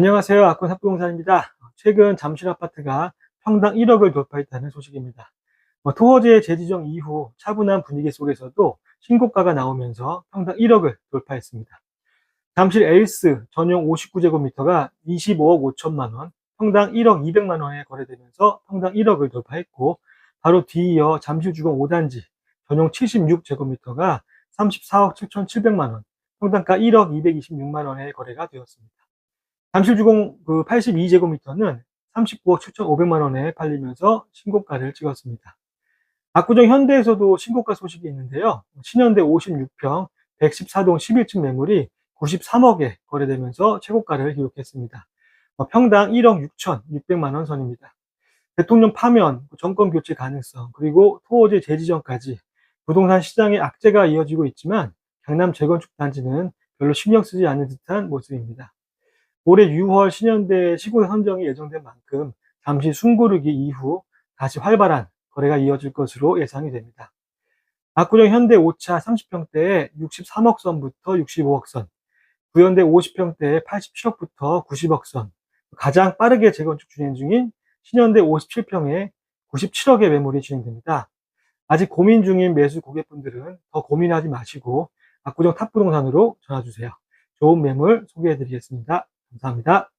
안녕하세요. 아콘 삽부동산입니다. 최근 잠실 아파트가 평당 1억을 돌파했다는 소식입니다. 뭐, 토어제 재지정 이후 차분한 분위기 속에서도 신고가가 나오면서 평당 1억을 돌파했습니다. 잠실 에이스 전용 59제곱미터가 25억 5천만 원, 평당 1억 200만 원에 거래되면서 평당 1억을 돌파했고 바로 뒤이어 잠실 주공 5단지 전용 76제곱미터가 34억 7천7백만 원, 평당가 1억 226만 원에 거래가 되었습니다. 잠실 주공 그 82제곱미터는 39억 7천5백만 원에 팔리면서 신고가를 찍었습니다. 압구정 현대에서도 신고가 소식이 있는데요. 신현대 56평 114동 11층 매물이 93억에 거래되면서 최고가를 기록했습니다. 어, 평당 1억 6천 6백만 원 선입니다. 대통령 파면, 정권 교체 가능성, 그리고 토어제 재지정까지 부동산 시장의 악재가 이어지고 있지만 강남 재건축 단지는 별로 신경 쓰지 않는 듯한 모습입니다. 올해 6월 신현대 시골 선정이 예정된 만큼 잠시 숨고르기 이후 다시 활발한 거래가 이어질 것으로 예상이 됩니다. 압구정 현대 5차 30평대에 63억 선부터 65억 선, 구현대 50평대에 87억부터 90억 선, 가장 빠르게 재건축 진행 중인 신현대 57평에 97억의 매물이 진행됩니다. 아직 고민 중인 매수 고객분들은 더 고민하지 마시고 압구정 탑부동산으로 전화주세요. 좋은 매물 소개해 드리겠습니다. 감사합니다.